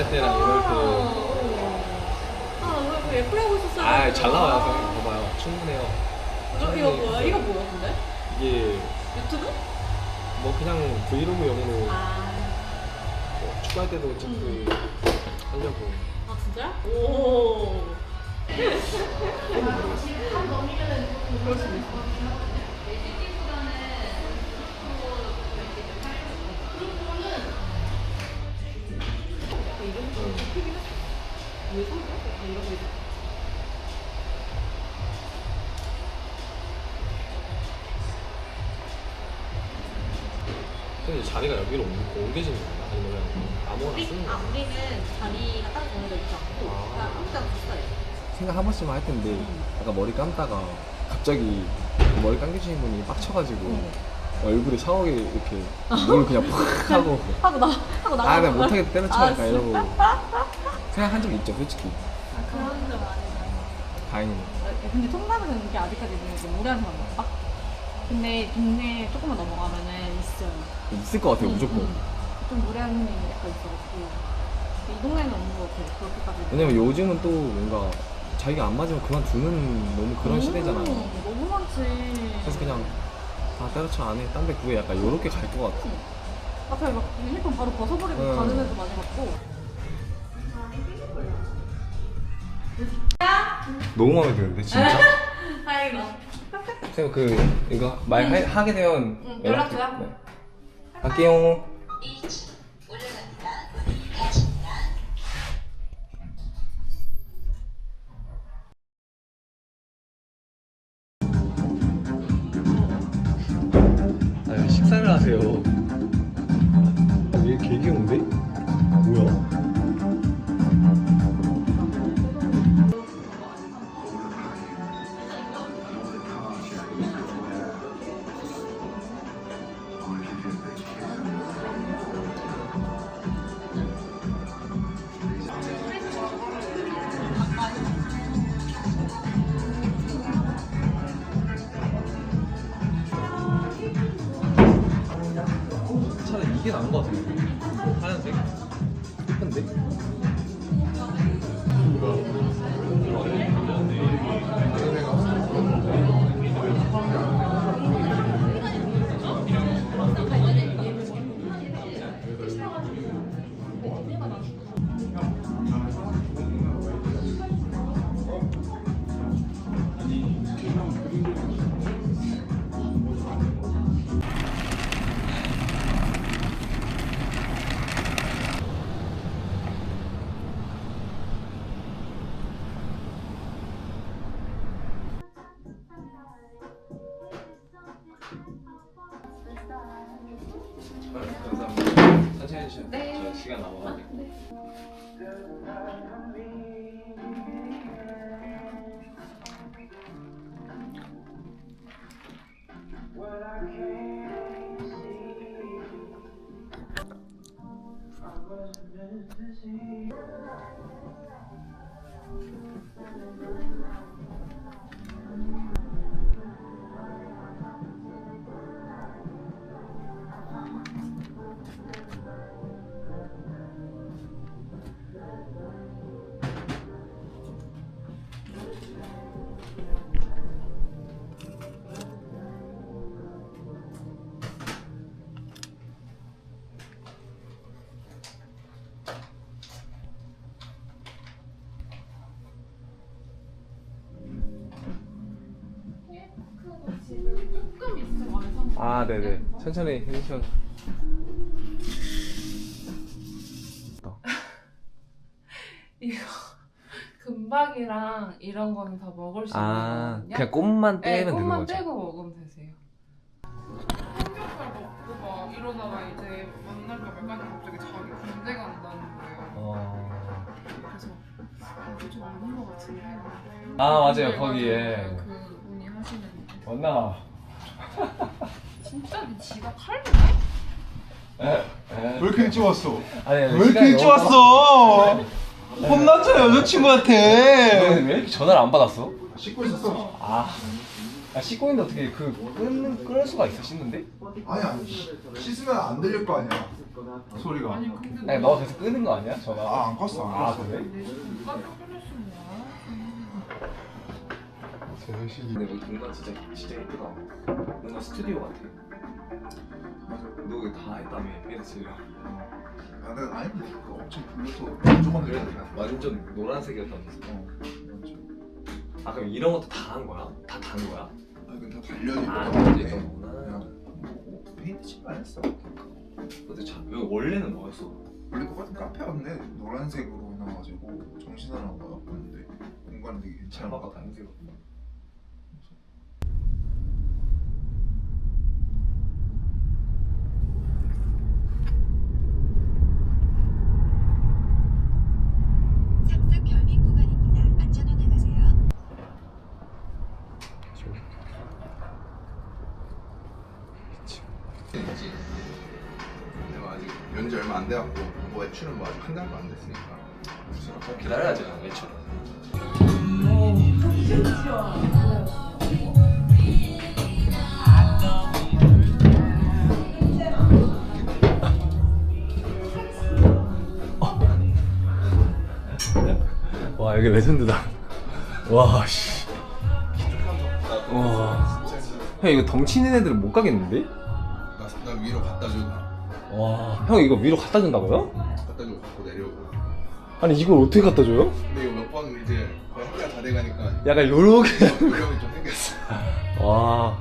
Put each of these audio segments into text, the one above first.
할 때랑 이럴 때. 아, 왜, 왜 예쁘게 하고 있었어요? 아, 잘 나와요, 선생님. 봐봐요. 충분해요. 이거, 이거 뭐야? 이거 뭐야, 근데? 이게 유튜브? 뭐 그냥 브이로그 용으로 아, 뭐 축구할 때도 어차피 하려고. 아 진짜? 오. 그럴 수 있어. 근데 자리가 여기로 옮- 옮겨지는 건가? 아니면 아무거나 우리, 쓰는 아, 거야? 우리는 자리가 따로 정해져 있지 않고 아. 그냥 아무 데나 갔어요. 생각 한 번씩만 할 텐데 아까 머리 감다가 갑자기 머리 감겨주신 분이 빡쳐가지고 얼굴에 샤워기 이렇게 물 그냥 팍 하고 하고 나 하고 나. 아 내가 못하겠다 때려쳐 아, 약간 이러고 생각한 적 있죠 솔직히 그런 적 아니에요. 다행이네 근데 통나무는 이게 아직까지 이제 오래 하는 사람 없다? 근데 동네 조금만 넘어가면은 있어요. 있을 것 같아요 음, 무조건 음. 좀 오래 하는 애 약간 있어가지고. 근데 이 동네는 없는 것 같아요. 그렇게까지. 왜냐면 요즘은 또 뭔가 자기가 안 맞으면 그만두는 너무 그런 시대잖아 음, 너무 많지. 그래서 그냥 다 때려쳐 안 해 딴 데 구해 약간 요렇게 갈 것 같아 앞에 막 유니폼 바로 벗어버리고 음. 가는 애도 많이 봤고. 너무 마음에 드는데 진짜? 다행 쌤그 이거 말 하, 게 되면 응, 연락 연락 줘요. 네. 할게요 아, 식사를 하세요. 나은 것 같은데. 해주세요. 네. 저 시간 남아가지고. 아, 네네. 천천히 해주셔도. 이거 금박이랑 이런 거는 다 먹을 수 아 있거든요. 그냥 꽃만 네, 떼면 되는 꽃만 거죠? 떼고 먹으면 되세요. 삼겹살 먹고 막 이러다가 이제 만날까 말까 갑자기 자기 군대가 난다는 거예요. 어... 그래서 이게 좀 없는 것 같은데. 아, 맞아요. 거기에. 그 분이 하시는 왔나? 진짜 네 지가 탈모네? 왜 이렇게 일찍 왔어? 아니, 왜 이렇게 일찍 왔어? 혼났잖아 너 여자친구한테 왜 이렇게 전화를 안 받았어? 씻고 있었어 아, 아 씻고 있는데 어떻게 그끌 수가 있어 씻는데? 아니 아니 씻으면 안 들릴 거 아니야 소리가 아니 근데 아니 너가 계속 끄는 거 아니야? 전화. 아안 껐어 안아 껐어 그래? 누가 뼈를 쓰는 거야? 제식이 근데 여기 공간 진짜 진짜 예쁘다. 뭔가 스튜디오 같아. 너 여기 다 했다며 페르치랑. 아 내가 근데 그거 엄청 불러서 무조건 들려야 돼 완전 노란색이었다면서. 어 완전 아 그럼 이런 것도 다 한 거야? 다 단 거야? 아 이건 다 달려있고 아 그냥 이제 있던 거구나. 뭐 페인트 칠만 했어 근데 참 여기 원래는 뭐였어? 원래 똑같은 카페였는데 노란색으로 나와가지고 정신 하나 바꿨는데 공간이 되게 잘 괜찮아 바꿨다 인생. 상습 결빙 구간입니다. 안전 운행하세요. 내가 아직 연지 얼마 안 돼갖고 뭐 외출은 뭐 아직 한 달도 안 됐으니까 기다려야지 외출. 와 여기 레전드다. 와 씨. 와. 형 이거 덩치 있는 애들은 못 가겠는데? 나, 나 위로 갖다 줘 와. 형 이거 위로 갖다 준다고요? 갖다 줘 갖고 내려오고 아니 이걸 어떻게 갖다 줘요? 근데 이거 몇 번 이제 거의 한 달 다 돼가니까 약간 요렇게. 요령이 좀 생겼어 와.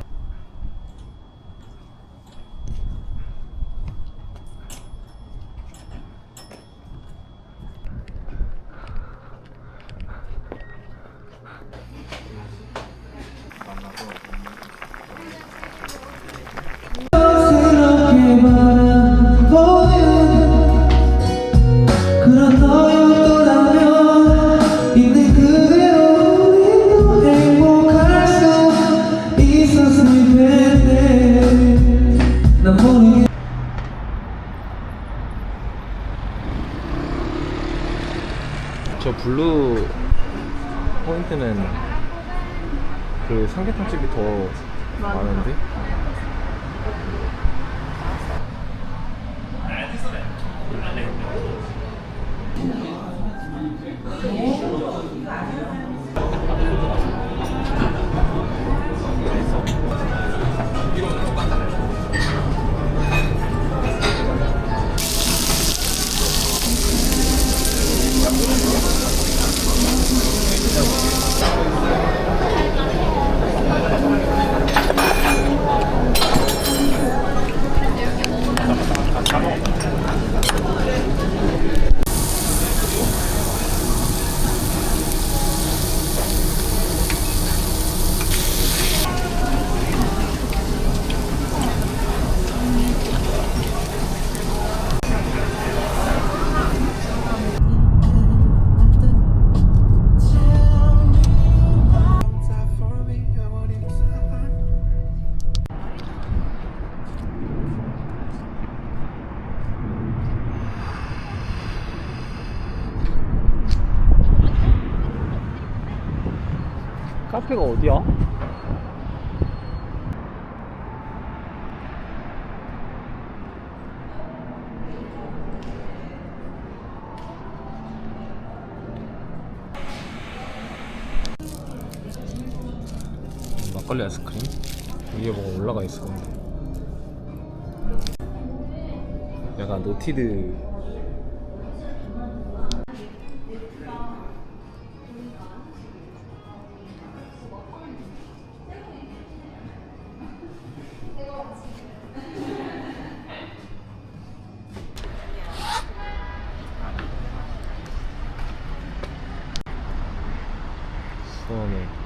블루 포인트는 그 삼계탕 집이 더 많은데? 카페가 어디야? 막걸리 아이스크림 위에 뭐가 올라가 있어 약간 노티드 for me.